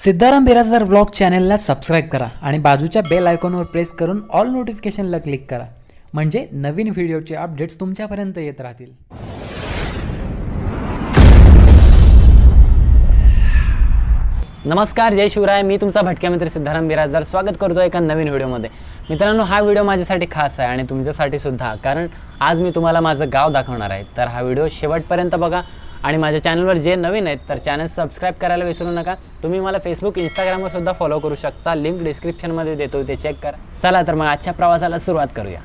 Siddharam Birajdar vlog चॅनेलला subscribe करा आणि बाजूच्या बेल आयकॉनवर प्रेस करून ऑल नोटिफिकेशनला क्लिक करा. म्हणजे नवीन व्हिडिओचे अपडेट्स तुमच्यापर्यंत येत राहतील. नमस्कार जय शिवराय. मी तुमचा भटक्या मित्र सिद्धाराम बिराजदार. स्वागत करतो एका नवीन व्हिडिओमध्ये मित्रांनो हा व्हिडिओ माझ्यासाठी खास आहे आणि तुमच्यासाठी सुद्धा. कारण आज मी तुम्हाला माझं गाव दाखवणार आहे. तर हा व्हिडिओ शेवटपर्यंत बघा. आणि माझ्या चॅनलवर जे नवीन आहेत तर चॅनल सबस्क्राईब करायला विसरू नका. तुम्ही मला फेसबुक इंस्टाग्रामवर सुद्धा फॉलो करू शकता. लिंक डिस्क्रिप्शनमध्ये देतो ते चेक करा. चला तर मग आजच्या प्रवासाला सुरुवात करूया.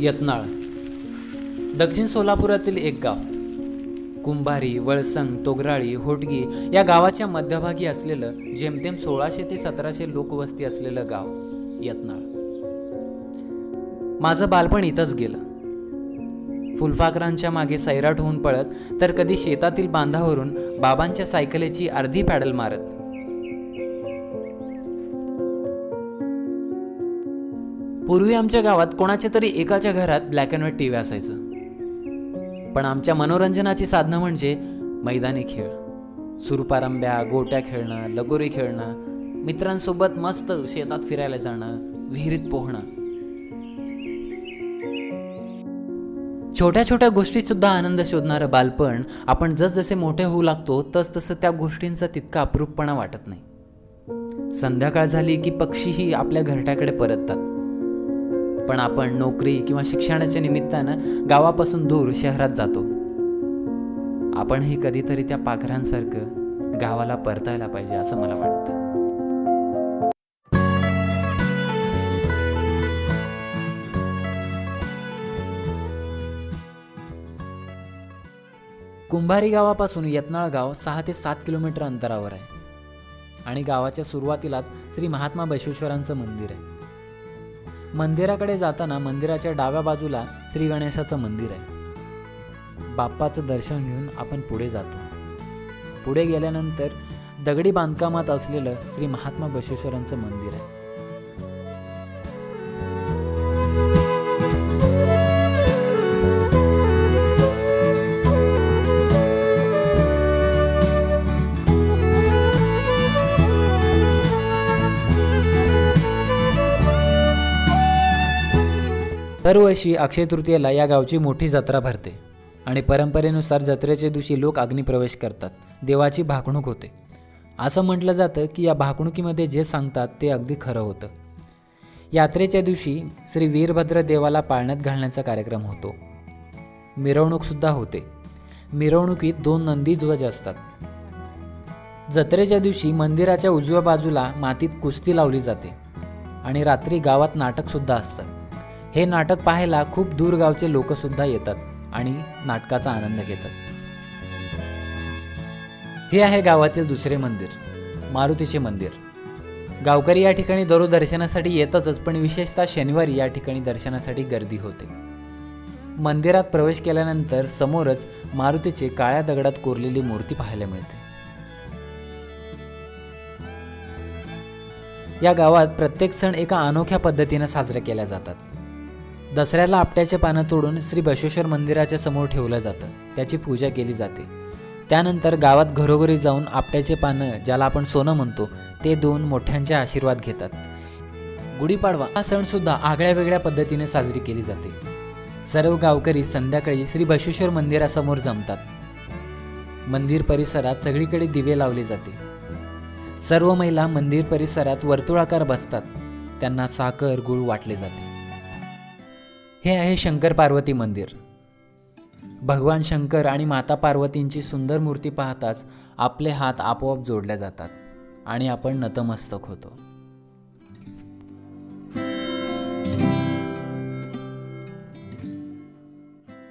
यत्नाळ. दक्षिण सोलापुरातील एक गाव. कुंभारी वळसंग तोगराळी होटगी या गावाच्या मध्यभागी असलेलं जेमतेम सोळाशे ते सतराशे लोकवस्ती असलेलं गाव यत्नाळ. माझं बालपण इथंच गेलं. फुलपाखरांच्या मागे सैराट होऊन पळत तर कधी शेतातील बांधावरून बाबांच्या सायकलीची अर्धी पॅडल मारत. पूर्वी आमच्या गावात कोणाच्या तरी एकाच्या घरात black and white T V असायचं. पण आमच्या मनोरंजनाची साधनं म्हणजे मैदानी खेळ. सुरपारंब्या गोट्या खेळणं लगोरी खेळणं मित्रांसोबत मस्त शेतात फिरायला जाणं विहिरीत पोहणं. छोट्या छोट्या गोष्टीसुद्धा आनंद शोधणारं बालपण आपण जसजसे मोठे होऊ लागतो तस तसं त्या गोष्टींचा तितका अप्रूपपणा वाटत नाही. संध्याकाळ झाली की पक्षीही आपल्या घरट्याकडे परततात. पण आपण नोकरी किंवा शिक्षणाच्या निमित्तानं गावापासून दूर शहरात जातो. आपणही कधीतरी त्या पाखरांसारखं गावाला परतायला पाहिजे असं मला वाटतं. कुंभारी गावापासून यत्नाळ गाव सहा ते सात किलोमीटर अंतरावर आहे. आणि गावाच्या सुरुवातीलाच श्री महात्मा बसवेश्वरांचं मंदिर आहे. मंदिराकडे जाताना मंदिराच्या डाव्या बाजूला श्री गणेशाचं मंदिर आहे. बाप्पाचं दर्शन घेऊन आपण पुढे जातो. पुढे गेल्यानंतर दगडी बांधकामात असलेलं श्री महात्मा बसवेश्वरांचं मंदिर आहे. दरवर्षी अक्षय तृतीयेला या गावची मोठी जत्रा भरते आणि परंपरेनुसार जत्रेच्या दिवशी लोक अग्निप्रवेश करतात. देवाची भाकणूक होते. असं म्हटलं जातं की या भाकणुकीमध्ये जे सांगतात ते अगदी खरं होतं. यात्रेच्या दिवशी श्री वीरभद्र देवाला पाळण्यात घालण्याचा कार्यक्रम होतो. मिरवणूकसुद्धा होते. मिरवणुकीत दोन नंदी ध्वज असतात. जत्रेच्या दिवशी मंदिराच्या उजव्या बाजूला मातीत कुस्ती लावली जाते आणि रात्री गावात नाटकसुद्धा असतं. हे नाटक पाहायला खूप दूरगावचे लोकसुद्धा लोक सुद्धा येतात आणि नाटकाचा आनंद घेतात. हे आहे गावातील दुसरे मंदिर मारुतीचे मंदिर. गावकरी या ठिकाणी दररोज दर्शनासाठी येतातच पण विशेषतः शनिवारी या ठिकाणी दर्शनासाठी गर्दी होते. मंदिरात प्रवेश केल्यानंतर समोरच मारुतीचे काळ्या दगडात कोरलेली मूर्ती पाहायला मिळते. या गावात प्रत्येक सण एका अनोख्या पद्धतीने साजरे केल्या जातात. दसऱ्याला आपट्याचे पानं तोडून श्री बशेश्वर मंदिराच्या समोर ठेवलं जातं. त्याची पूजा केली जाते. त्यानंतर गावात घरोघरी जाऊन आपट्याचे पानं ज्याला आपण सोनं म्हणतो ते दोन मोठ्यांचे आशीर्वाद घेतात. गुढीपाडवा हा सण सुद्धा आगळ्या वेगळ्या पद्धतीने साजरी केली जाते. सर्व गावकरी संध्याकाळी श्री बशेश्वर मंदिरासमोर जमतात. मंदिर परिसरात सगळीकडे दिवे लावले जाते. सर्व महिला मंदिर परिसरात वर्तुळाकार बसतात. त्यांना साखर गुळ वाटले जाते. हे आहे शंकर पार्वती मंदिर. भगवान शंकर आणि माता पार्वतींची सुंदर मूर्ती पाहताच आपले हात आपोआप जोडल्या जातात आणि आपण नतमस्तक होतो.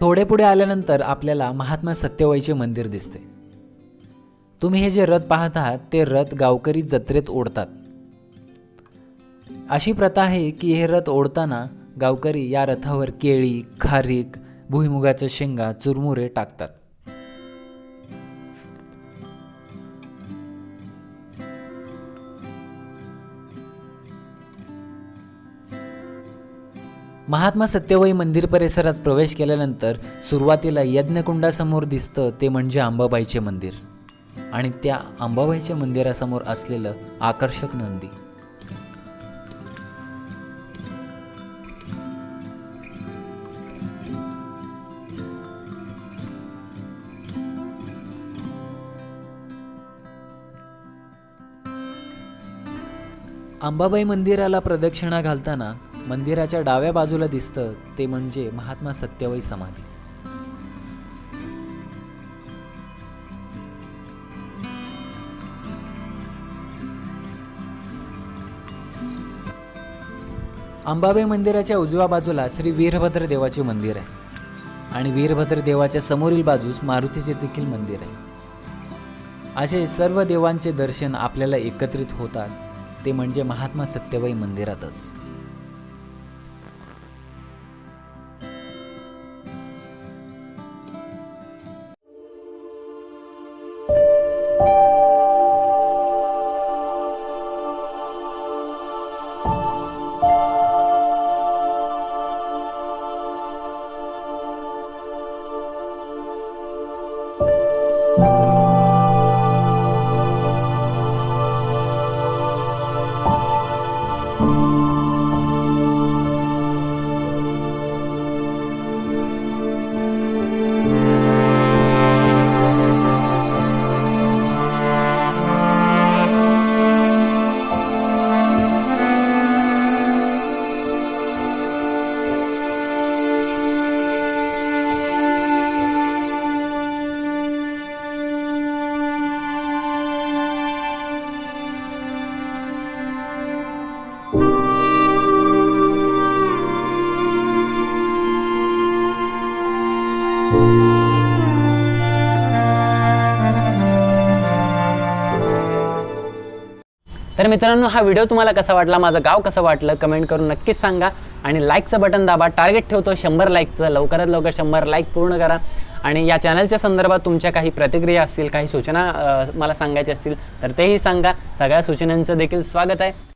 थोडे पुढे आल्यानंतर आपल्याला महात्मा सत्यवाईचे मंदिर दिसते. तुम्ही हे जे रथ पाहत आहात ते रथ गावकरी जत्रेत ओढतात. अशी प्रथा आहे की हे रथ ओढताना गावकरी या रथावर केळी खारीक भुईमुगाच्या शेंगा चुरमुरे टाकतात. महात्मा सत्यवाई मंदिर परिसरात प्रवेश केल्यानंतर सुरुवातीला यज्ञकुंडासमोर दिसतं ते म्हणजे अंबाबाईचे मंदिर. आणि त्या अंबाबाईच्या मंदिरासमोर असलेलं आकर्षक नंदी. अंबाबाई मंदिराला प्रदक्षिणा घालताना मंदिराच्या डाव्या बाजूला दिसतं ते म्हणजे महात्मा सत्यवाई समाधी. अंबाबाई मंदिराच्या उजव्या बाजूला श्री वीरभद्र देवाचे मंदिर आहे आणि वीरभद्र देवाच्या समोरील बाजूस मारुतीचे देखील मंदिर आहे. असे सर्व देवांचे दर्शन आपल्याला एकत्रित होतात. ते म्हणजे महात्मा सत्यबाई मंदिरातच. तर मित्रांनो हा व्हिडिओ तुम्हाला कसा वाटला माझं गाव कसं वाटलं कमेंट करून नक्कीच सांगा. आणि लाईकचं बटन दाबा टार्गेट ठेवतो शंभर लाईकचं लवकरात लवकर शंभर लाईक पूर्ण करा. आणि या चॅनलच्या संदर्भात तुमच्या काही प्रतिक्रिया असतील काही सूचना मला सांगायच्या असतील तर तेही सांगा. सगळ्या सूचनांचं देखील स्वागत आहे.